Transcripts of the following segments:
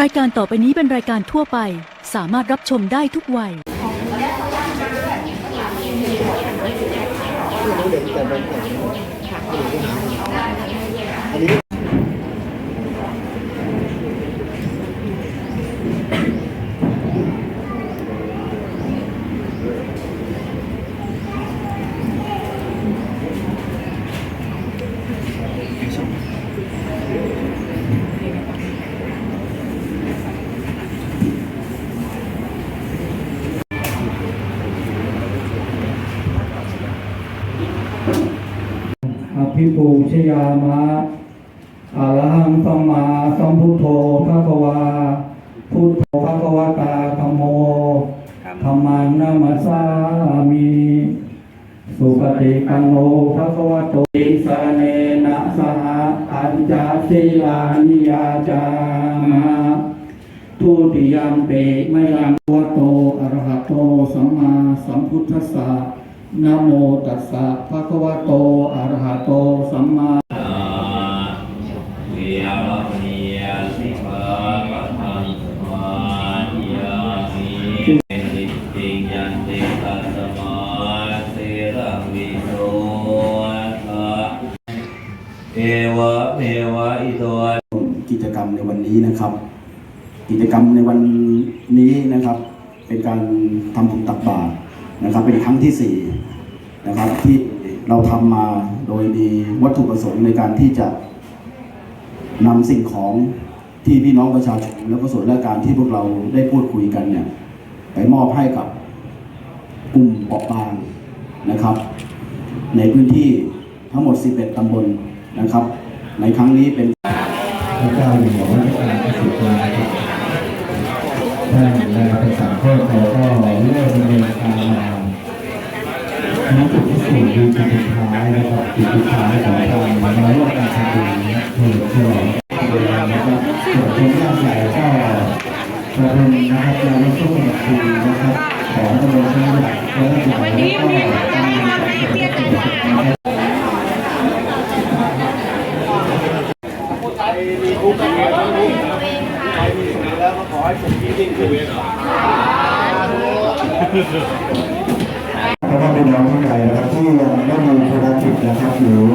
รายการต่อไปนี้เป็นรายการทั่วไป สามารถรับชมได้ทุกวัย อ ภิปูชยามะอะระหังสัมมาสัมพุทโธภะควา พุทโธภะควตาธัมโมธรรมังนามัสามิสุปฏิปันโนภะควโตอิสเนนะสหอัญจศิลานิยาจามะทุติยามเปไมยังวะโตอรหะโตสัมมาสัมพุทธัสสะ นะโมตัสสะภะคะวะโตอะระหะโตสัมมาเป็นนิจจิยันติตัสมาเสรังวิโสทะเอวะเมวะอิโตกิจกรรมในวันนี้นะครับ กิจกรรมในวันนี้นะครับ เป็นการทำบุญตักบาตร นะครับเป็นครั้งที่สี่นะครับที่เราทำมาโดยมีวัตถุประสงค์ในการที่จะนำสิ่งของที่พี่น้องประชาชนแล้วก็ส่วนราชการที่พวกเราได้พูดคุยกันเนี่ยไปมอบให้กับกลุ่มเปราะบางนะครับ ในพื้นที่ทั้งหมด 11 ตำบลนะครับ ในครั้งนี้เป็นพระเจ้าอยู่หัวรัชกาลที่สิบนะครับ ณจุดที่สี่คือจุดสุดท้ายนะครับจุดสุดท้ายของการมาร่วมการทำบุญเถิดฉลองเวลานะครับส่วนคนยากใหญ่ก็ประเด็นนะครับเราไม่ต้องมาคุยนะครับของตำรวจทั้งหลายและวันนี้มีอะไรมาให้เตี้ยกันนะครับเพราะว่าเป็น น้องผู้ใหญ่นะครับที่ยังไม่มีธุรกิจนะครับหรือ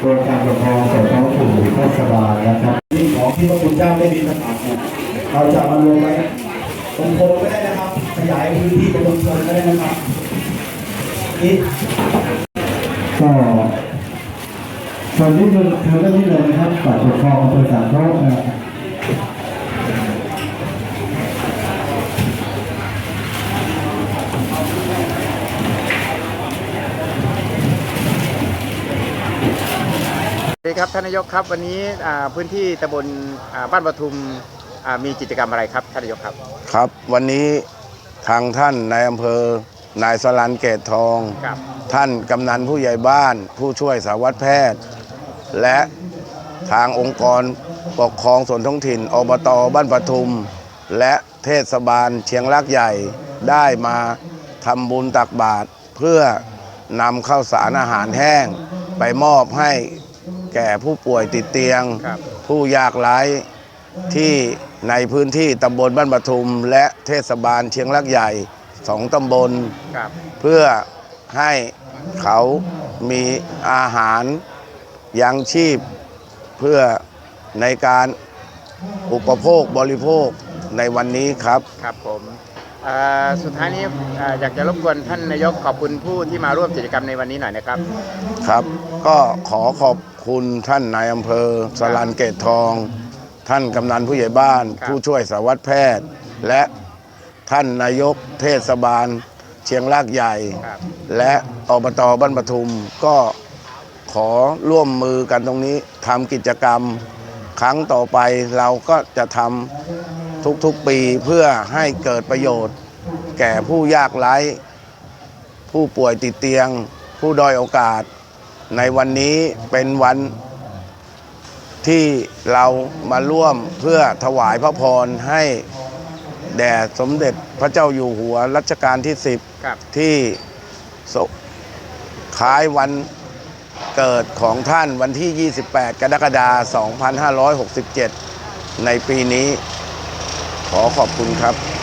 โดยการปกครองส่วนท้องถิ่นหรือเทศบาลนะครับที่ของที่พระคุณเจ้าได้มีประกาศเนี่ยเราจะมารวมไว้ตรงโพงก็ได้นะครับ ขยายพื้นที่เป็นตรงโพงก็ได้นะครับนี่ก็ส่วนที่คือคือเรื่องนี้เลยนะครับฝ่ายปกครองอำเภอสามโคกนะครับ ดีครับท่านนายกครับวันนี้อ่าพื้นที่ตำบลอ่าบ้านปทุมอ่ามีกิจกรรมอะไรครับท่านนายกครับครับ วันนี้ทางท่านนายอำเภอนายสลันเกตทองครับท่านกำนันผู้ใหญ่บ้าน ผู้ช่วยสารวัตรแพทย์ และทางองค์กรปกครองส่วนท้องถิ่นอบตบ้านปทุม และเทศบาลเชียงรากใหญ่ได้มาทำบุญตักบาตรเพื่อนำข้าวสารอาหารแห้ง ไปมอบให้ แก่ผู้ป่วยติดเตียงครับผู้ยากไร้ที่ในพื้นที่ตำบลบ้านปทุม และเทศบาลเชียงรากใหญ่สองตำบลครับเพื่อให้เขามีอาหารยังชีพเพื่อในการอุปโภคบริโภคในวันนี้ครับ ครับผมอ่า สุดท้ายนี้อ่าอยากจะรบกวนท่านนายกขอบคุณผู้ที่มาร่วมกิจกรรมในวันนี้หน่อยนะครับ ครับ ก็ขอขอบคุณท่านนายอำเภอสลันเกตทอง ท่านกำนันผู้ใหญ่บ้านครับผู้ช่วยสารวัตรแพทย์ และท่านนายกเทศบาล เชียงรากใหญ่ครับและอบตบ้านปทุมก็ขอร่วมมือกันตรงนี้ทำกิจกรรม ครั้งต่อไปเราก็จะทำ ทุกๆปีเพื่อให้เกิดประโยชน์ แก่ผู้ยากไร้ ผู้ป่วยติดเตียง ผู้ด้อยโอกาส ในวันนี้เป็นวันที่เรามาร่วมเพื่อถวายพระพรให้แด่สมเด็จพระเจ้าอยู่หัวรัชกาลที่ 10ครับที่สคล้ายวันเกิดของท่านวันที่ 28 กรกฎาคม 2567 ในปีนี้ ขอขอบคุณครับ